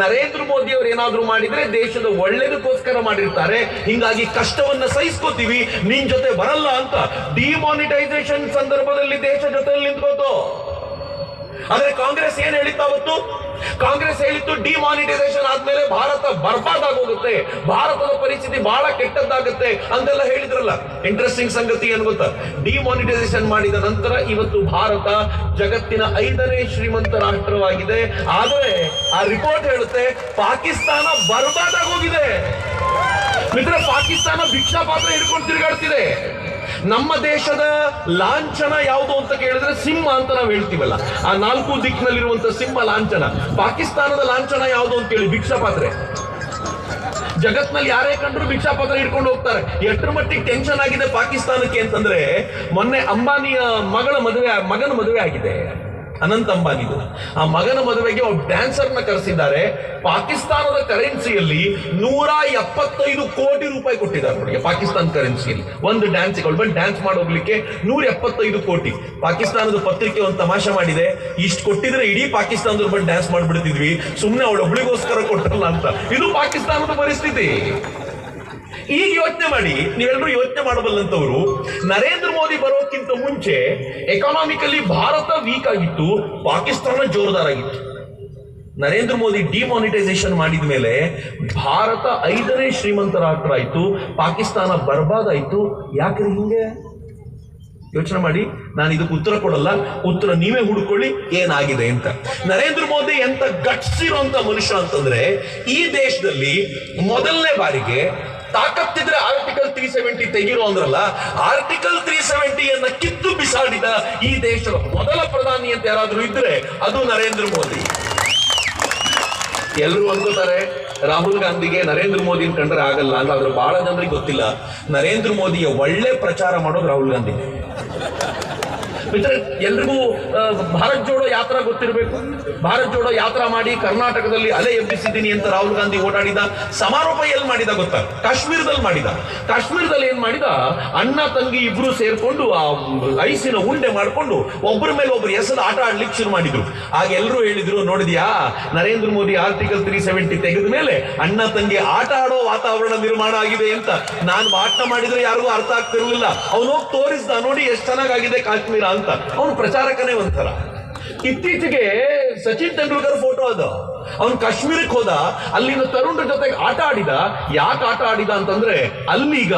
ನರೇಂದ್ರ ಮೋದಿ ಅವರು ಏನಾದ್ರೂ ಮಾಡಿದ್ರೆ ದೇಶದ ಒಳ್ಳೇದಕ್ಕೋಸ್ಕರ ಮಾಡಿರ್ತಾರೆ. ಹಿಂಗಾಗಿ ಕಷ್ಟವನ್ನ ಸಹಿಸ್ಕೋತೀವಿ, ನಿನ್ ಜೊತೆ ಬರಲ್ಲ ಅಂತ. ಡಿಮಾನಿಟೈಸೇಷನ್ ಸಂದರ್ಭದಲ್ಲಿ ದೇಶ ಜೊತೆಯಲ್ಲಿ ನಿಂತ್ಕೋತು. ಆದ್ರೆ ಕಾಂಗ್ರೆಸ್ ಏನ್ ಹೇಳಿತ್ತು ಅವತ್ತು? ಕಾಂಗ್ರೆಸ್ ಹೇಳಿತ್ತು ಡಿಮಾನಿಟೈಸೇಷನ್ ಆದ್ಮೇಲೆ ಭಾರತ ಬರ್ಬಾದ್ ಆಗೋಗುತ್ತೆ ಭಾರತದ ಪರಿಸ್ಥಿತಿ ಬಹಳ ಕೆಟ್ಟದ್ದಾಗುತ್ತೆ ಅಂತೆಲ್ಲ ಹೇಳಿದ್ರಲ್ಲ. ಇಂಟ್ರೆಸ್ಟಿಂಗ್ ಸಂಗತಿ ಏನು ಗೊತ್ತಾ ಡಿಮಾನಿಟೈಸೇಷನ್ ಮಾಡಿದ ನಂತರ ಇವತ್ತು ಭಾರತ ಜಗತ್ತಿನ ಐದನೇ ಶ್ರೀಮಂತ ರಾಷ್ಟ್ರವಾಗಿದೆ. ಆದರೆ ಆ ರಿಪೋರ್ಟ್ ಹೇಳುತ್ತೆ, ಪಾಕಿಸ್ತಾನ ಬರ್ಬಾದ್ ಆಗೋಗಿದೆ ಮಿತ್ರ ಪಾಕಿಸ್ತಾನ ಭಿಕ್ಷಾ ಪಾತ್ರ ಹಿಡ್ಕೊಂಡು ತಿರುಗಾಡ್ತಿದೆ. ನಮ್ಮ ದೇಶದ ಲಾಂಛನ ಯಾವುದು ಅಂತ ಕೇಳಿದ್ರೆ ಸಿಂಹ ಅಂತ ನಾವು ಹೇಳ್ತೀವಲ್ಲ. ಆ ನಾಲ್ಕು ದಿಕ್ಕಿನಲ್ಲಿರುವಂತಹ ಸಿಂಹ ಲಾಂಛನ. ಪಾಕಿಸ್ತಾನದ ಲಾಂಛನ ಯಾವುದು ಅಂತ ಹೇಳಿ ಭಿಕ್ಷಾ ಪಾತ್ರೆ. ಜಗತ್ನಲ್ಲಿ ಯಾರೇ ಕಂಡ್ರು ಭಿಕ್ಷಾ ಪಾತ್ರ ಹಿಡ್ಕೊಂಡು ಹೋಗ್ತಾರೆ. ಎಷ್ಟರ ಮಟ್ಟಿಗೆ ಟೆನ್ಷನ್ ಆಗಿದೆ ಪಾಕಿಸ್ತಾನಕ್ಕೆ ಅಂತಂದ್ರೆ ಮೊನ್ನೆ ಅಂಬಾನಿಯ ಮಗಳ ಮದುವೆ, ಮಗನ ಮದುವೆ ಆಗಿದೆ. ಅನಂತ್ ಅಂಬಾನಿದು. ಆ ಮಗನ ಮದುವೆಗೆ ಒಬ್ಬ ಡ್ಯಾನ್ಸರ್ನ ಕರೆಸಿದ್ದಾರೆ. ಪಾಕಿಸ್ತಾನದ ಕರೆನ್ಸಿಯಲ್ಲಿ ನೂರ ಎಪ್ಪತ್ತೈದು ಕೋಟಿ ರೂಪಾಯಿ ಕೊಟ್ಟಿದ್ದಾರೆ ನೋಡಿ ಪಾಕಿಸ್ತಾನ ಕರೆನ್ಸಿಯಲ್ಲಿ ಒಂದು ಡ್ಯಾನ್ಸ್ ಬಂದು ಡ್ಯಾನ್ಸ್ ಮಾಡೋಗ್ಲಿಕ್ಕೆ ನೂರ ಎಪ್ಪತ್ತೈದು ಕೋಟಿ. ಪಾಕಿಸ್ತಾನದ ಪತ್ರಿಕೆ ಒಂದು ತಮಾಷೆ ಮಾಡಿದೆ. ಇಷ್ಟು ಕೊಟ್ಟಿದ್ರೆ ಇಡೀ ಪಾಕಿಸ್ತಾನದವ್ರು ಬಂದು ಡ್ಯಾನ್ಸ್ ಮಾಡ್ಬಿಡ್ತಿದ್ವಿ. ಸುಮ್ಮನೆ ಅವಳೊಬ್ಳಿಗೋಸ್ಕರ ಕೊಟ್ಟಲ್ಲ ಅಂತ. ಇದು ಪಾಕಿಸ್ತಾನದ ಪರಿಸ್ಥಿತಿ. ಈಗ ಯೋಚನೆ ಮಾಡಿ ನೀವೆಲ್ಲರೂ ಯೋಚನೆ ಮಾಡಬಲ್ಲಂತವರು ನರೇಂದ್ರ ಮೋದಿ ಬರೋಕ್ಕಿಂತ ಮುಂಚೆ ಎಕನಾಮಿಕಲಿ ಭಾರತ ವೀಕ್ ಆಗಿತ್ತು, ಪಾಕಿಸ್ತಾನ ಜೋರ್ದಾರ್ ಆಗಿತ್ತು. ನರೇಂದ್ರ ಮೋದಿ ಡಿಮಾನಿಟೈಸೇಷನ್ ಮಾಡಿದ ಮೇಲೆ ಭಾರತ ಐದನೇ ಶ್ರೀಮಂತ ರಾಷ್ಟ್ರ ಆಯ್ತು ಪಾಕಿಸ್ತಾನ ಆಯ್ತು ಯಾಕ್ರಿ ಹಿಂಗೆ? ಯೋಚನೆ ಮಾಡಿ, ನಾನು ಇದಕ್ಕೆ ಉತ್ತರ ಕೊಡಲ್ಲ, ಉತ್ತರ ನೀವೇ ಹುಡುಕೊಳ್ಳಿ, ಏನಾಗಿದೆ ಅಂತ. ನರೇಂದ್ರ ಮೋದಿ ಎಂತ ಗಟ್ಸಿರುವಂತ ಮನುಷ್ಯ ಅಂತಂದ್ರೆ, ಈ ದೇಶದಲ್ಲಿ ಮೊದಲನೇ ಬಾರಿಗೆ ತಾಕತ್ತಿದ್ರೆ ಆರ್ಟಿಕಲ್ ತ್ರೀ ಸೆವೆಂಟಿ ತೆಗಿರೋ ಅಂದ್ರಲ್ಲ ಆರ್ಟಿಕಲ್ ತ್ರೀ ಸೆವೆಂಟಿಯನ್ನ ಕಿತ್ತು ಬಿಸಾಡಿದ ಈ ದೇಶದ ಮೊದಲ ಪ್ರಧಾನಿ ಅಂತ ಯಾರಾದ್ರೂ ಇದ್ರೆ ಅದು ನರೇಂದ್ರ ಮೋದಿ. ಎಲ್ಲರೂ ಅನ್ಕೋತಾರೆ ರಾಹುಲ್ ಗಾಂಧಿಗೆ ನರೇಂದ್ರ ಮೋದಿನ ಕಂಡ್ರೆ ಆಗಲ್ಲ ಅಂತ ಆದ್ರೆ ಬಹಳ ಜನರಿಗೆ ಗೊತ್ತಿಲ್ಲ, ನರೇಂದ್ರ ಮೋದಿಯ ಒಳ್ಳೆ ಪ್ರಚಾರ ಮಾಡೋದು ರಾಹುಲ್ ಗಾಂಧಿ ಮಿತ್ರ ಎಲ್ರಿಗೂ ಭಾರತ್ ಜೋಡೋ ಯಾತ್ರಾ ಗೊತ್ತಿರಬೇಕು. ಭಾರತ್ ಜೋಡೋ ಯಾತ್ರಾ ಮಾಡಿ ಕರ್ನಾಟಕದಲ್ಲಿ ಅಲೆ ಎಬ್ಬಿಸಿದ್ದೀನಿ ಅಂತ ರಾಹುಲ್ ಗಾಂಧಿ ಓಡಾಡಿದ, ಸಮಾರೋಪ ಎಲ್ಲಿ ಮಾಡಿದ ಗೊತ್ತಾ? ಕಾಶ್ಮೀರದಲ್ಲಿ ಮಾಡಿದ. ಕಾಶ್ಮೀರದಲ್ಲಿ ಏನ್ ಮಾಡಿದ? ಅಣ್ಣ, ತಂಗಿ ಇಬ್ರು ಸೇರ್ಕೊಂಡು, ಆ, ಐಸಿನ ಉಂಡೆ ಮಾಡ್ಕೊಂಡು ಒಬ್ಬರ ಮೇಲೆ ಒಬ್ರು ಹೆಸರು ಆಟ ಆಡ್ಲಿಕ್ಕೆ ಶುರು ಮಾಡಿದ್ರು. ಆಗ ಎಲ್ಲರೂ ಹೇಳಿದ್ರು, ನೋಡಿದ್ಯಾ, Narendra Modi article three seventy ತೆಗೆದ ಮೇಲೆ ಅಣ್ಣ, ತಂಗಿ ಆಟ ಆಡೋ ವಾತಾವರಣ ನಿರ್ಮಾಣ ಆಗಿದೆ ಅಂತ. ನಾನು ಆಟ ಮಾಡಿದ್ರೆ ಯಾರಿಗೂ ಅರ್ಥ ಆಗ್ತಿರ್ಲಿಲ್ಲ. ಅವನು ಹೋಗಿ ತೋರಿಸ್ದ, ನೋಡಿ ಎಷ್ಟು ಚೆನ್ನಾಗಾಗಿದೆ ಕಾಶ್ಮೀರ ಅಂತ. ಅವನು ಪ್ರಚಾರಕನೇ ಒಂಥರ. ಇತ್ತೀಚೆಗೆ ಸಚಿನ್ ತೆಂಡೂಲ್ಕರ್ ಫೋಟೋ ಅದು. ಅವನು ಕಾಶ್ಮೀರಕ್ಕೆ ಹೋದ, ಅಲ್ಲಿನ ತರುಣರ ಜೊತೆಗೆ ಆಟ ಆಡಿದ. ಯಾಕೆ ಆಟ ಆಡಿದ ಅಂತಂದ್ರೆ, ಅಲ್ಲೀಗ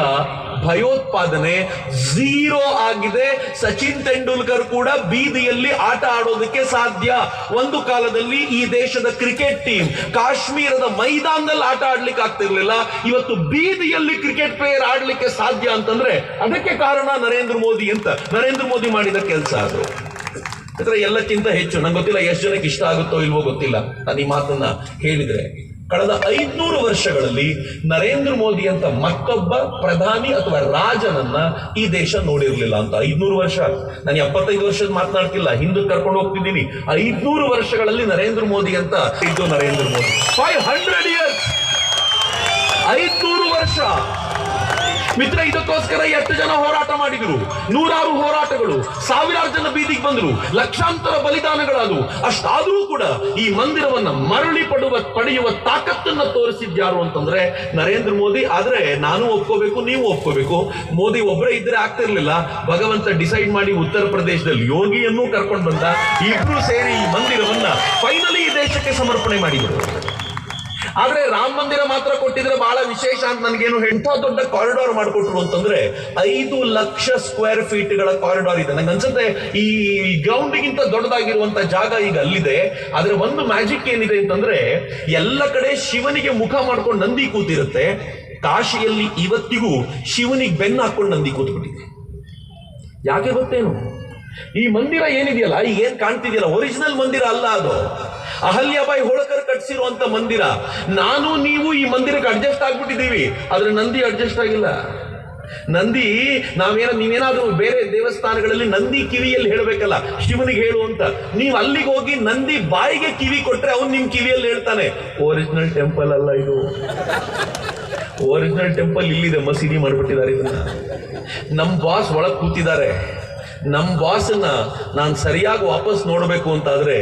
ಭಯೋತ್ಪಾದನೆ ಝೀರೋ ಆಗಿದೆ. ಸಚಿನ್ ತೆಂಡೂಲ್ಕರ್ ಕೂಡ ಬೀದಿಯಲ್ಲಿ ಆಟ ಆಡೋದಕ್ಕೆ ಸಾಧ್ಯ. ಒಂದು ಕಾಲದಲ್ಲಿ ಈ ದೇಶದ ಕ್ರಿಕೆಟ್ ಟೀಮ್ ಕಾಶ್ಮೀರದ ಮೈದಾನದಲ್ಲಿ ಆಟ ಆಡ್ಲಿಕ್ಕೆ ಆಗ್ತಿರ್ಲಿಲ್ಲ. ಇವತ್ತು ಬೀದಿಯಲ್ಲಿ ಕ್ರಿಕೆಟ್ ಪ್ಲೇಯರ್ ಆಡ್ಲಿಕ್ಕೆ ಸಾಧ್ಯ ಅಂತಂದ್ರೆ ಅದಕ್ಕೆ ಕಾರಣ ನರೇಂದ್ರ ಮೋದಿ ಅಂತ. ನರೇಂದ್ರ ಮೋದಿ ಮಾಡಿದ ಕೆಲಸ ಅದು. ಅಂದ್ರೆ ಎಲ್ಲಕ್ಕಿಂತ ಹೆಚ್ಚು, ನಂಗೆ ಗೊತ್ತಿಲ್ಲ ಎಷ್ಟು ಜನಕ್ಕೆ ಇಷ್ಟ ಆಗುತ್ತೋ ಇಲ್ವೋ ಗೊತ್ತಿಲ್ಲ. ನಾನು ಈ ಮಾತನ್ನ ಹೇಳಿದ್ರೆ ಕಳೆದ ಐದ್ನೂರು ವರ್ಷಗಳಲ್ಲಿ ನರೇಂದ್ರ ಮೋದಿ ಅಂತ ಮತ್ತೊಬ್ಬ ಪ್ರಧಾನಿ ಅಥವಾ ರಾಜನನ್ನ ಈ ದೇಶ ನೋಡಿರ್ಲಿಲ್ಲ ಅಂತ. ಐದ್ನೂರು ವರ್ಷ. ನಾನು ಎಪ್ಪತ್ತೈದು ವರ್ಷದ ಮಾತನಾಡ್ತಿಲ್ಲ. ಹಿಂದಕ್ಕೆ ಕರ್ಕೊಂಡು ಹೋಗ್ತಿದ್ದೀನಿ. ಐದ್ನೂರು ವರ್ಷಗಳಲ್ಲಿ ನರೇಂದ್ರ ಮೋದಿ ಅಂತ ಇದ್ದು Narendra Modi. Five hundred years ಐದ್ನೂರು ವರ್ಷ. ಮಿತ್ರ, ಇದಕ್ಕೋಸ್ಕರ ಎಷ್ಟು ಜನ ಹೋರಾಟ ಮಾಡಿದ್ರು? ನೂರಾರು ಹೋರಾಟಗಳು, ಸಾವಿರಾರು ಜನ ಬೀದಿಗೆ ಬಂದ್ರು, ಲಕ್ಷಾಂತರ ಬಲಿದಾನಗಳಾದವು. ಅಷ್ಟಾದರೂ ಕೂಡ ಈ ಮಂದಿರವನ್ನ ಮರಳಿ ಪಡುವ, ಪಡೆಯುವ ತಾಕತ್ತನ್ನ ತೋರಿಸಿದ್ಯಾರು ಅಂತಂದ್ರೆ ನರೇಂದ್ರ ಮೋದಿ. ಆದ್ರೆ ನಾನು ಒಪ್ಕೋಬೇಕು, ನೀವು ಒಪ್ಕೋಬೇಕು. ಮೋದಿ ಒಬ್ಬರೇ ಇದ್ರೆ ಆಗ್ತಿರ್ಲಿಲ್ಲ. ಭಗವಂತ ಡಿಸೈಡ್ ಮಾಡಿ ಉತ್ತರ ಪ್ರದೇಶದಲ್ಲಿ ಯೋಗಿಯನ್ನೂ ಕರ್ಕೊಂಡು ಬಂದ. ಇಬ್ರು ಸೇರಿ ಈ ಮಂದಿರವನ್ನ ಫೈನಲಿ ಈ ದೇಶಕ್ಕೆ ಸಮರ್ಪಣೆ ಮಾಡಿದರು. ಆದ್ರೆ ರಾಮ ಮಂದಿರ ಮಾತ್ರ ಕೊಟ್ಟಿದ್ರೆ ಬಹಳ ವಿಶೇಷ ಅಂತ ನನಗೇನು ಎಂಥ ದೊಡ್ಡ ಕಾರಿಡಾರ್ ಮಾಡಿಕೊಟ್ರು ಅಂತಂದ್ರೆ ಐದು ಲಕ್ಷ ಸ್ಕ್ವೇರ್ ಫೀಟ್ಗಳ ಕಾರಿಡಾರ್ ಇದೆ. ನಂಗೆ ಅನ್ಸುತ್ತೆ ಈ ಗ್ರೌಂಡ್ಗಿಂತ ದೊಡ್ಡದಾಗಿರುವಂತ ಜಾಗ ಈಗ ಅಲ್ಲಿದೆ. ಆದ್ರೆ ಒಂದು ಮ್ಯಾಜಿಕ್ ಏನಿದೆ ಅಂತಂದ್ರೆ ಎಲ್ಲ ಕಡೆ ಶಿವನಿಗೆ ಮುಖ ಮಾಡ್ಕೊಂಡು ನಂದಿ ಕೂತಿರುತ್ತೆ. ಕಾಶಿಯಲ್ಲಿ ಇವತ್ತಿಗೂ ಶಿವನಿಗೆ ಬೆನ್ನು ಹಾಕೊಂಡು ನಂದಿ ಕೂತ್ಬಿಟ್ಟಿದೆ. ಯಾಕೆ ಗೊತ್ತೇನು? ಈ ಮಂದಿರ ಏನಿದೆಯಲ್ಲ ಈಗ ಏನ್ ಕಾಣ್ತಿದೆಯಲ್ಲ ಒರಿಜಿನಲ್ ಮಂದಿರ ಅಲ್ಲ ಅದು. ಅಹಲ್ಯಾಬಾಯಿ ಹೋಳಕರ್ ಕಟ್ಸಿರುವಂತ ಮಂದಿರ. ನಾನು, ನೀವು ಈ ಮಂದಿರಕ್ಕೆ ಅಡ್ಜಸ್ಟ್ ಆಗ್ಬಿಟ್ಟಿದ್ದೀವಿ. ಆದ್ರೆ ನಂದಿ ಅಡ್ಜಸ್ಟ್ ಆಗಿಲ್ಲ. ನಂದಿ, ನಾವೇನ, ನೀವೇನಾದ್ರೂ ಬೇರೆ ದೇವಸ್ಥಾನಗಳಲ್ಲಿ ನಂದಿ ಕಿವಿಯಲ್ಲಿ ಹೇಳಬೇಕಲ್ಲ, ಶಿವನಿಗೆ ಹೇಳು ಅಂತ. ನೀವು ಅಲ್ಲಿಗೆ ಹೋಗಿ ನಂದಿ ಬಾಯಿಗೆ ಕಿವಿ ಕೊಟ್ರೆ ಅವ್ನು ನಿಮ್ ಕಿವಿಯಲ್ಲಿ ಹೇಳ್ತಾನೆ ಒರಿಜಿನಲ್ ಟೆಂಪಲ್ ಅಲ್ಲ ಇದು. ಒರಿಜಿನಲ್ ಟೆಂಪಲ್ ಇಲ್ಲಿದೆ, ಮಸೀದಿ ಮಾಡ್ಬಿಟ್ಟಿದ್ದಾರೆ ಇದನ್ನ. ನಮ್ಮ ಬಾಸ್ ಒಳಗ್ ಕೂತಿದ್ದಾರೆ. ನಮ್ಮ ಬಾಸನ್ನ ನಾನು ಸರಿಯಾಗಿ ವಾಪಸ್ ನೋಡಬೇಕು ಅಂತಾದ್ರೆ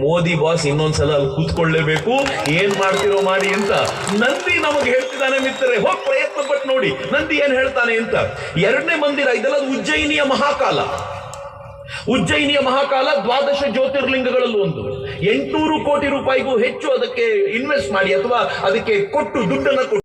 ಮೋದಿ ಬಾಸ್ ಇನ್ನೊಂದ್ಸಲ ಅಲ್ಲಿ ಕೂತ್ಕೊಳ್ಳೇಬೇಕು. ಏನು ಮಾಡ್ತಿರೋ ಮಾಡಿ ಅಂತ ನಂದಿ ನಮಗೆ ಹೇಳ್ತಿದ್ದಾನೆ ಮಿತ್ರರೆ. ಹೋಗಿ ಪ್ರಯತ್ನ ಪಟ್ಟು ನೋಡಿ. ನಂದಿ ಏನು ಹೇಳ್ತಾನೆ ಅಂತ. ಎರಡನೇ ಮಂದಿರ ಇದೆಲ್ಲ ಉಜ್ಜಯಿನಿಯ ಮಹಾಕಾಲ. ಉಜ್ಜಯಿನಿಯ ಮಹಾಕಾಲ ದ್ವಾದಶ ಜ್ಯೋತಿರ್ಲಿಂಗಗಳಲ್ಲಿ ಒಂದು. ಎಂಟುನೂರು ಕೋಟಿ ರೂಪಾಯಿಗೂ ಹೆಚ್ಚು ಅದಕ್ಕೆ ಇನ್ವೆಸ್ಟ್ ಮಾಡಿ ಅಥವಾ ಅದಕ್ಕೆ ಕೊಟ್ಟು ದುಡ್ಡನ್ನು ಕೊಟ್ಟು